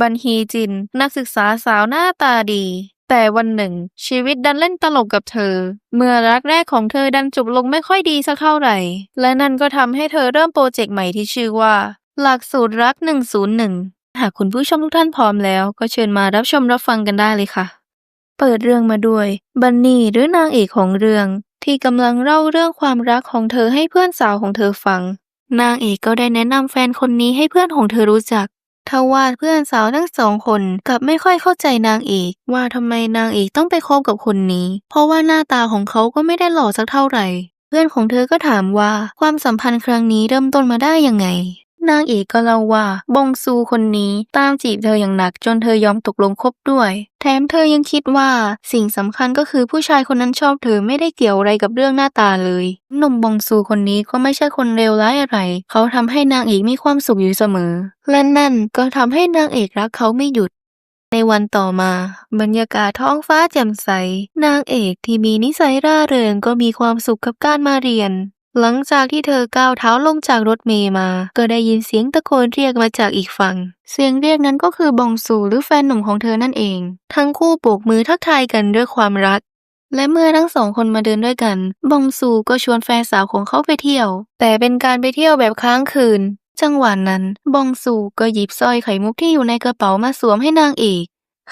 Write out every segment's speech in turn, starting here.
บันฮีจิน นักศึกษาสาวหน้าตาดี แต่วันหนึ่ง ชีวิตดันเล่นตลกกับเธอ เมื่อรักแรกของเธอดันจบลงไม่ค่อยดีสักเท่าไหร่ และนั่นก็ทำให้เธอเริ่มโปรเจกต์ใหม่ที่ชื่อว่า หลักสูตรรัก 101 หากคุณผู้ชมทุกท่านพร้อมแล้ว ก็เชิญมารับชมรับฟังกันได้เลยค่ะ เปิดเรื่องมาด้วย บันนี่หรือนางเอกของเรื่อง ที่กำลังเล่าเรื่องความรักของเธอให้เพื่อนสาวของเธอฟัง นางเอกก็ได้แนะนำแฟนคนนี้ให้เพื่อนของเธอรู้จัก ทว่าเพื่อนสาวทั้งสองคนกลับไม่ค่อยเข้าใจนางเอกว่าทำไมนางเอกต้องไปคบกับคนนี้ เพราะว่าหน้าตาของเขาก็ไม่ได้หล่อสักเท่าไหร่ เพื่อนของเธอก็ถามว่าความสัมพันธ์ครั้งนี้เริ่มต้นมาได้ยังไง นางเอกก็เล่าว่าบงซูคนนี้ตามจีบเธออย่างหนักจนเธอยอมตกลงคบด้วย แถมเธอยังคิดว่าสิ่งสำคัญก็คือผู้ชายคนนั้นชอบเธอไม่ได้เกี่ยวอะไรกับเรื่องหน้าตาเลย หนุ่มบงซูคนนี้ก็ไม่ใช่คนเลวร้ายอะไร เขาทำให้นางเอกมีความสุขอยู่เสมอ และนั่นก็ทำให้นางเอกรักเขาไม่หยุดในวันต่อมา บรรยากาศท้องฟ้าแจ่มใส นางเอกที่มีนิสัยร่าเริงก็มีความสุขกับการมาเรียน หลังจากที่เธอก้าวเท้าลงจากรถเมล์มา ก็ได้ยินเสียงตะโกนเรียกมาจากอีกฝั่ง เสียงเรียกนั้นก็คือบองซูหรือแฟนหนุ่มของเธอนั่นเอง ทั้งคู่โบกมือทักทายกันด้วยความรัก และเมื่อทั้งสองคนมาเดินด้วยกัน บองซูก็ชวนแฟนสาวของเขาไปเที่ยว แต่เป็นการไปเที่ยวแบบค้างคืน จังหวะนั้น บองซูก็หยิบสร้อยไข่มุกที่อยู่ในกระเป๋ามาสวมให้นางเอก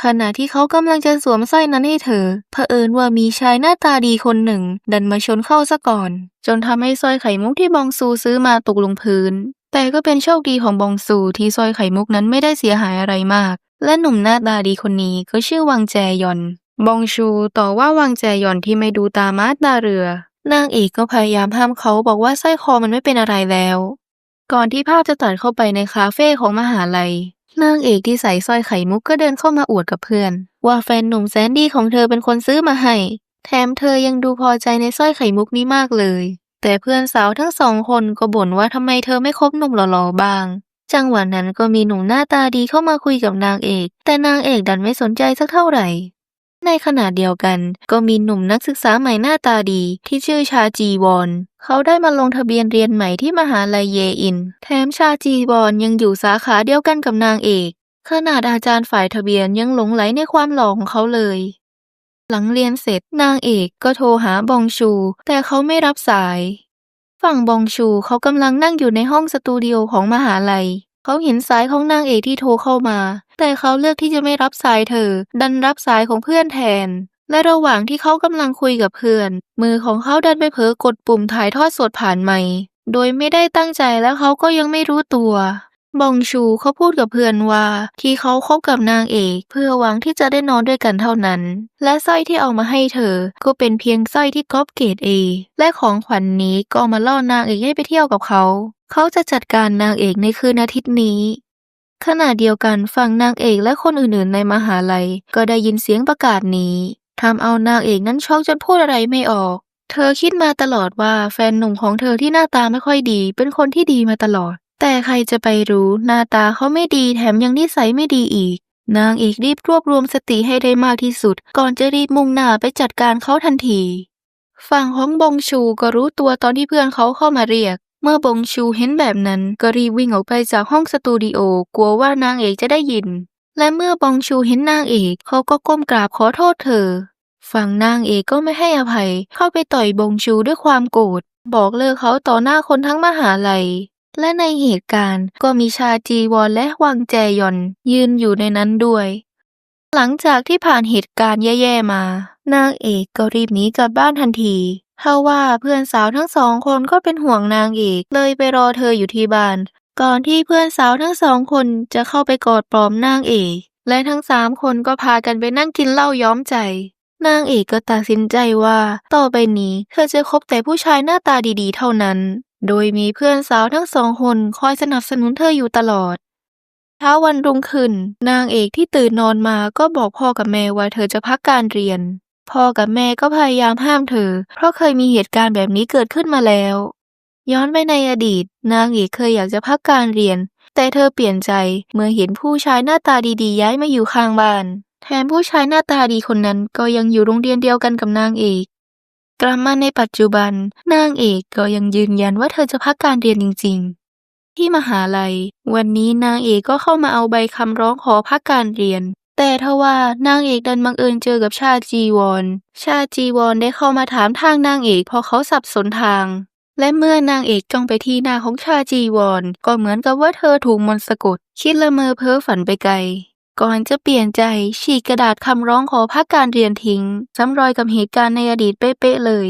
ขณะที่เขากำลังจะสวมสร้อยนั้นให้เธอ เผอิญว่ามีชายหน้าตาดีคนหนึ่ง ดันมาชนเข้าซะก่อน จนทำให้สร้อยไข่มุกที่บองซูซื้อมาตกลงพื้น แต่ก็เป็นโชคดีของบองซูที่สร้อยไข่มุกนั้นไม่ได้เสียหายอะไรมาก และหนุ่มหน้าตาดีคนนี้ก็ชื่อวังแจยอน บองชูต่อว่าวังแจยอนที่ไม่ดูตามาตาเรือ นางเอกก็พยายามห้ามเขาบอกว่าสร้อยคอมันไม่เป็นอะไรแล้ว ก่อนที่ภาพจะตัดเข้าไปในคาเฟ่ของมหาลัย นางเอกที่ใส่สร้อยไข่มุกก็เดินเข้ามาอวดกับเพื่อน ว่าแฟนหนุ่มแสนดี้ของเธอเป็นคนซื้อมาให้ แถมเธอยังดูพอใจในสร้อยไข่มุกนี้มากเลย แต่เพื่อนสาวทั้งสองคนก็บ่นว่าทำไมเธอไม่คบหนุ่มหล่อๆบ้าง จังหวะนั้นก็มีหนุ่มหน้าตาดีเข้ามาคุยกับนางเอก แต่นางเอกดันไม่สนใจสักเท่าไหร่ ในขณะเดียวกัน ก็มีหนุ่มนักศึกษาใหม่หน้าตาดีที่ชื่อชาจีวอน เขาได้มาลงทะเบียนเรียนใหม่ที่มหาลัยเยอิน แถมชาจีวอนยังอยู่สาขาเดียวกันกับนางเอก ขนาดอาจารย์ฝ่ายทะเบียนยังหลงไหลในความหล่อของเขาเลย หลังเรียนเสร็จนางเอกก็โทรหาบองชู แต่เขาไม่รับสาย ฝั่งบองชูเขากำลังนั่งอยู่ในห้องสตูดิโอของมหาลัย เขาเห็นสายของนางเอกที่โทรเข้ามา แต่เขาเลือกที่จะไม่รับสายเธอ ดันรับสายของเพื่อนแทน และระหว่างที่เขากำลังคุยกับเพื่อน มือของเขาดันไปเผลอกดปุ่มถ่ายทอดสดผ่านไมค์โดยไม่ได้ตั้งใจแล้วเขาก็ยังไม่รู้ตัว บองชูเขาพูดกับเพื่อนว่า ที่เขาคบกับนางเอก เพื่อหวังที่จะได้นอนด้วยกันเท่านั้น และสร้อยที่เอามาให้เธอ ก็เป็นเพียงสร้อยที่ก๊อปเกรดเอและของขวัญนนี้ก็มาล่อนางเอกให้ไปเที่ยวกับเขา เขาจะจัดการนางเอกในคืนอาทิตย์นี้ขณะเดียวกันฝั่งนางเอกและคนอื่นๆในมหาลัย ก็ได้ยินเสียงประกาศนี้ ทำเอานางเอกนั้นช็อกจนพูดอะไรไม่ออก เธอคิดมาตลอดว่าแฟนหนุ่มของเธอที่หน้าตาไม่ค่อยดี เป็นคนที่ดีมาตลอด แต่ใครจะไปรู้หน้าตาเขาไม่ดีแถมยังนิสัยไม่ดีอีก นางเอกรีบรวบรวมสติให้ได้มากที่สุด ก่อนจะรีบมุ่งหน้าไปจัดการเขาทันทีฝั่งของบงชูก็รู้ตัวตอนที่เพื่อนเขาเข้ามาเรียก เมื่อบงชูเห็นแบบนั้นก็รีบวิ่งออกไปจากห้องสตูดิโอกลัวว่านางเอกจะได้ยิน และเมื่อบองชูเห็นนางเอกเขาก็ก้มกราบขอโทษเธอ ฝั่งนางเอกก็ไม่ให้อภัย เข้าไปต่อยบงชูด้วยความโกรธบอกเลิกเขาต่อหน้าคนทั้งมหาลัย และในเหตุการณ์ก็มีชาจีวอนและวังแจยอนยืนอยู่ในนั้นด้วย หลังจากที่ผ่านเหตุการณ์แย่ๆมา นางเอกก็รีบหนีกลับบ้านทันทีเพราะว่าเพื่อนสาวทั้งสองคนก็เป็นห่วงนางเอกเลยไปรอเธออยู่ที่บ้าน ก่อนที่เพื่อนสาวทั้งสองคนจะเข้าไปกอดปลอบนางเอกและทั้งสามคนก็พากันไปนั่งกินเหล้าย้อมใจ นางเอกก็ตัดสินใจว่า ต่อไปนี้เธอจะคบแต่ผู้ชายหน้าตาดีๆ เท่านั้น โดยมีเพื่อนสาวทั้งสองคนคอยสนับสนุนเธออยู่ตลอดเช้าวันรุ่งขึ้น นางเอกที่ตื่นนอนมาก็บอกพ่อกับแม่ว่าเธอจะพักการเรียน พ่อกับแม่ก็พยายามห้ามเธอ เพราะเคยมีเหตุการณ์แบบนี้เกิดขึ้นมาแล้ว ย้อนไปในอดีต นางเอกเคยอยากจะพักการเรียน แต่เธอเปลี่ยนใจเมื่อเห็นผู้ชายหน้าตาดีๆ ย้ายมาอยู่ข้างบ้าน แถมผู้ชายหน้าตาดีคนนั้นก็ยังอยู่โรงเรียนเดียวกันกับนางเอกกลับมาในปัจจุบัน นางเอกก็ยังยืนยันว่าเธอจะพักการเรียนจริง ๆ ที่มหาลัย วันนี้นางเอกก็เข้ามาเอาใบคำร้องขอพักการเรียน แต่ทว่านางเอกดันบังเอิญเจอกับชาจีวอนชาจีวอนได้เข้ามาถามทางนางเอกพราะเขาสับสนทาง และเมื่อนางเอกจ้องไปที่หน้าของชาจีวอนก็เหมือนกับว่าเธอถูกมนต์สะกด คิดละเมอเพ้อฝันไปไกล ก่อนจะเปลี่ยนใจฉีกกระดาษคำร้องขอพักการเรียนทิ้งซ้ำรอยกับเหตุการณ์ในอดีตเป๊ะๆเลย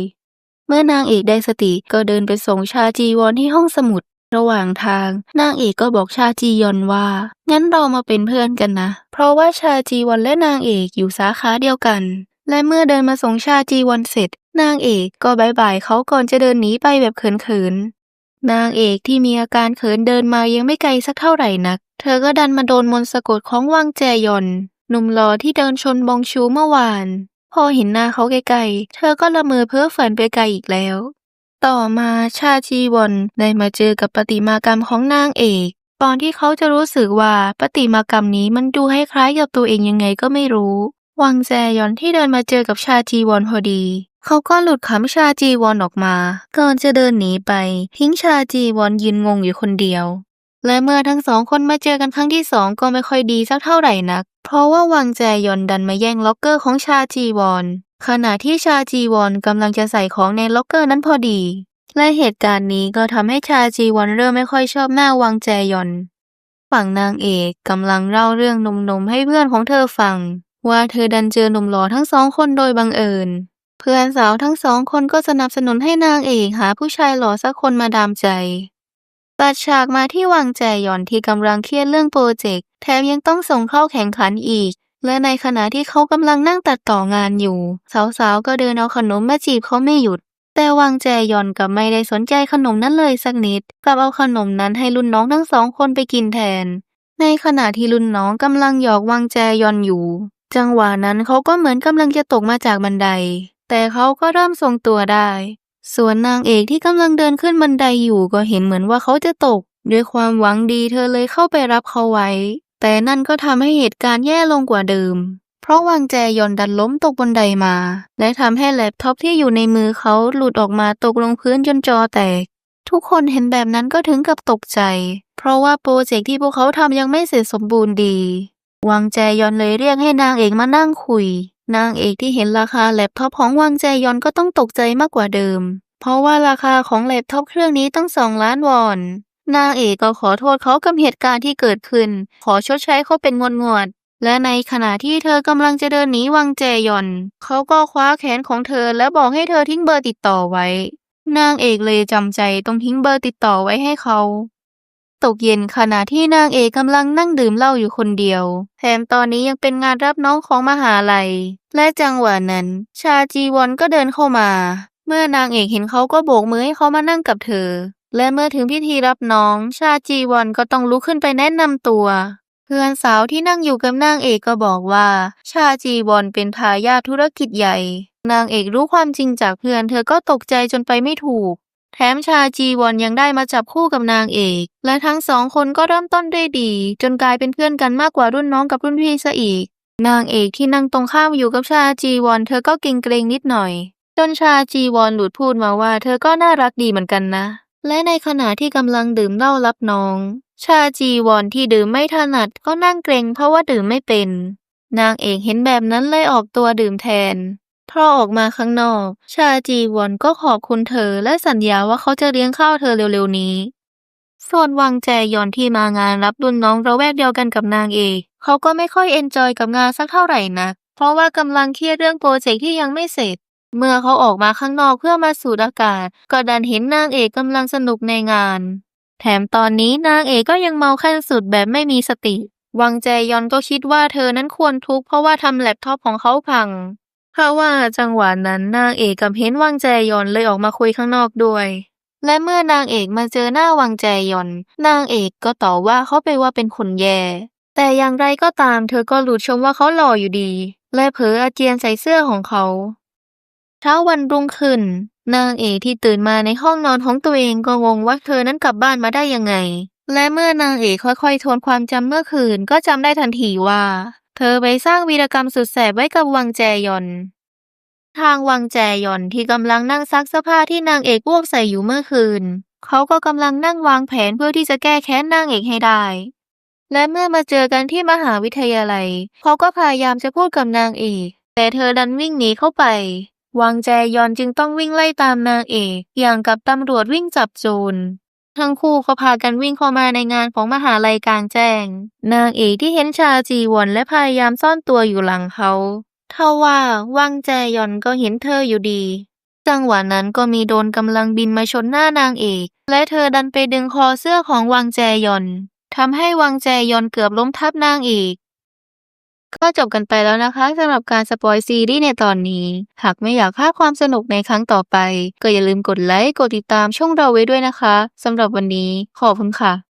เมื่อนางเอกได้สติก็เดินไปส่งชาจีวอนที่ห้องสมุด ระหว่างทาง นางเอกก็บอกชาจียอนว่า งั้นเรามาเป็นเพื่อนกันนะ เพราะว่าชาจีวอนและนางเอกอยู่สาขาเดียวกัน และเมื่อเดินมาส่งชาจีวอนเสร็จ นางเอกก็บายบายเขาก่อนจะเดินหนีไปแบบเขินๆ นางเอกที่มีอาการเขินเดินมายังไม่ไกลสักเท่าไหร่นัก เธอก็ดันมาโดนมนต์สะกดของวังแจยอนหนุ่มหล่อที่เดินชนบองชูเมื่อวาน พอเห็นหน้าเขาไกลๆ เธอก็ละเมอเพ้อฝันไปไกลอีกแล้ว ต่อมาชาชีวอนได้มาเจอกับประติมากรรมของนางเอกตอนที่เขาจะรู้สึกว่าประติมากรรมนี้มันดูให้คล้ายกับตัวเองยังไงก็ไม่รู้ วังแจยอนที่เดินมาเจอกับชาจีวอนพอดี เขาก็หลุดขำชาจีวอนออกมา ก่อนจะเดินหนีไป ทิ้งชาจีวอนยืนงงอยู่คนเดียว และเมื่อทั้งสองคนมาเจอกันครั้งที่สองก็ไม่ค่อยดีสักเท่าไหร่นัก เพราะว่าวังแจยอนดันมาแย่งล็อกเกอร์ของชาจีวอนขณะที่ชาจีวอนกำลังจะใส่ของในล็อกเกอร์นั้นพอดี และเหตุการณ์นี้ก็ทำให้ชาจีวอนเริ่มไม่ค่อยชอบหน้าวังแจยอน ฝั่งนางเอกกำลังเล่าเรื่องนมๆให้เพื่อนของเธอฟัง ว่าเธอดันเจอหนุ่มหล่อทั้งสองคนโดยบังเอิญ เพื่อนสาวทั้งสองคนก็สนับสนุนให้นางเอกหาผู้ชายหล่อสักคนมาดามใจตัดฉากมาที่วังแจยอนที่กำลังเครียดเรื่องโปรเจกต์แถมยังต้องส่งเข้าแข่งขันอีก และในขณะที่เขากำลังนั่งตัดต่องานอยู่ สาวๆก็เดินเอาขนมมาจีบเขาไม่หยุด แต่วังแจยอนกลับไม่ได้สนใจขนมนั้นเลยสักนิดกลับเอาขนมนั้นให้รุ่นน้องทั้งสองคนไปกินแทน ในขณะที่รุ่นน้องกำลังหยอกวังแจยอนอยู่ จังหวะนั้นเขาก็เหมือนกำลังจะตกมาจากบันได แต่เขาก็เริ่มทรงตัวได้ ส่วนนางเอกที่กำลังเดินขึ้นบันไดอยู่ก็เห็นเหมือนว่าเขาจะตก ด้วยความหวังดีเธอเลยเข้าไปรับเขาไว้ แต่นั่นก็ทำให้เหตุการณ์แย่ลงกว่าเดิม เพราะวางแจยอนดันล้มตกบันไดมา และทำให้แล็ปท็อปที่อยู่ในมือเขาหลุดออกมาตกลงพื้นจนจอแตก ทุกคนเห็นแบบนั้นก็ถึงกับตกใจ เพราะว่าโปรเจกต์ที่พวกเขาทำยังไม่เสร็จสมบูรณ์ดี วังแจยอนเลยเรียกให้นางเอกมานั่งคุย นางเอกที่เห็นราคาแล็ปท็อปของวังแจยอนก็ต้องตกใจมากกว่าเดิม เพราะว่าราคาของแล็ปท็อปเครื่องนี้ต้องสองล้านวอน นางเอกก็ขอโทษเขากับเหตุการณ์ที่เกิดขึ้น ขอชดใช้เขาเป็นงวดงวดและในขณะที่เธอกำลังจะเดินหนีวังแจยอน เขาก็คว้าแขนของเธอและบอกให้เธอทิ้งเบอร์ติดต่อไว้ นางเอกเลยจำใจต้องทิ้งเบอร์ติดต่อไว้ให้เขา ตกเย็นขณะที่นางเอกกำลังนั่งดื่มเหล้าอยู่คนเดียว แถมตอนนี้ยังเป็นงานรับน้องของมหาลัย และจังหวะนั้น ชาจีวอนก็เดินเข้ามา เมื่อนางเอกเห็นเขาก็โบกมือให้เขามานั่งกับเธอ และเมื่อถึงพิธีรับน้อง ชาจีวอนก็ต้องลุกขึ้นไปแนะนำตัว เพื่อนสาวที่นั่งอยู่กับนางเอกก็บอกว่า ชาจีวอนเป็นทายาทธุรกิจใหญ่ นางเอกรู้ความจริงจากเพื่อน เธอก็ตกใจจนไปไม่ถูก แถมชาจีวอนยังได้มาจับคู่กับนางเอก และทั้งสองคนก็เริ่มต้นด้วยดี จนกลายเป็นเพื่อนกันมากกว่ารุ่นน้องกับรุ่นพี่ซะอีก นางเอกที่นั่งตรงข้ามอยู่กับชาจีวอนเธอก็เกรงเกรงนิดหน่อย จนชาจีวอนหลุดพูดมาว่า เธอก็น่ารักดีเหมือนกันนะ และในขณะที่กำลังดื่มเหล้ารับน้อง ชาจีวอนที่ดื่มไม่ถนัดก็นั่งเกรงเพราะว่าดื่มไม่เป็น นางเอกเห็นแบบนั้นเลยออกตัวดื่มแทน อออกมาข้างนอก ชาจีวอนก็ขอบคุณเธอและสัญญาว่าเขาจะเลี้ยงข้าวเธอเร็วๆนี้ ส่วนวังแจยอนที่มางานรับรุ่นน้องระแวกเดียวกันกับนางเอกเขาก็ไม่ค่อยเอนจอยกับงานสักเท่าไหร่นักเพราะว่ากำลังเครียดเรื่องโปรเจกต์ที่ยังไม่เสร็จ เมื่อเขาออกมาข้างนอกเพื่อมาสูดอากาศ ก็ดันเห็นนางเอกกำลังสนุกในงาน แถมตอนนี้นางเอกก็ยังเมาขั้นสุดแบบไม่มีสติ วังแจยอนก็คิดว่าเธอนั้นควรทุกข์เพราะว่าทำแล็ปท็อปของเขาพัง เพราะว่าจังหวะนั้นนางเอกกับเห็นวังแจยอนเลยออกมาคุยข้างนอกด้วย และเมื่อนางเอกมาเจอหน้าวังแจยอน นางเอกก็ต่อว่าเขาไปว่าเป็นคนแย่ แต่อย่างไรก็ตามเธอก็หลุดชมว่าเขาหล่ออยู่ดี และเผลออาเจียนใส่เสื้อของเขาเช้าวันรุ่งขึ้น นางเอกที่ตื่นมาในห้องนอนของตัวเองก็งงว่าเธอนั้นกลับบ้านมาได้ยังไง และเมื่อนางเอกค่อยๆ ทวนความจำเมื่อคืนก็จำได้ทันทีว่า เธอไปสร้างวีรกรรมสุดแสบไว้กับวังแจยอน ทางวังแจยอนที่กำลังนั่งซักเสื้อผ้าที่นางเอกอ้วกใส่อยู่เมื่อคืน เขาก็กำลังนั่งวางแผนเพื่อที่จะแก้แค้นนางเอกให้ได้ และเมื่อมาเจอกันที่มหาวิทยาลัย เขาก็พยายามจะพูดกับนางเอกแต่เธอดันวิ่งหนีเข้าไป วังแจยอนจึงต้องวิ่งไล่ตามนางเอก อย่างกับตำรวจวิ่งจับโจร ทั้งคู่ก็พากันวิ่งเข้ามาในงานของมหาลัยกลางแจ้ง นางเอกที่เห็นชาจีวอนและพยายามซ่อนตัวอยู่หลังเขาเท่าว่าวังแจยอนก็เห็นเธออยู่ดี จังหวะนั้นก็มีโดนกำลังบินมาชนหน้านางเอก และเธอดันไปดึงคอเสื้อของวังแจยอนทำให้วังแจยอนเกือบล้มทับนางเอก ก็จบกันไปแล้วนะคะสำหรับการสปอยซีรีส์ในตอนนี้ หากไม่อยากพลาดความสนุกในครั้งต่อไป ก็อย่าลืมกดไลค์กดติดตามช่องเราไว้ด้วยนะคะสำหรับวันนี้ขอบคุณค่ะ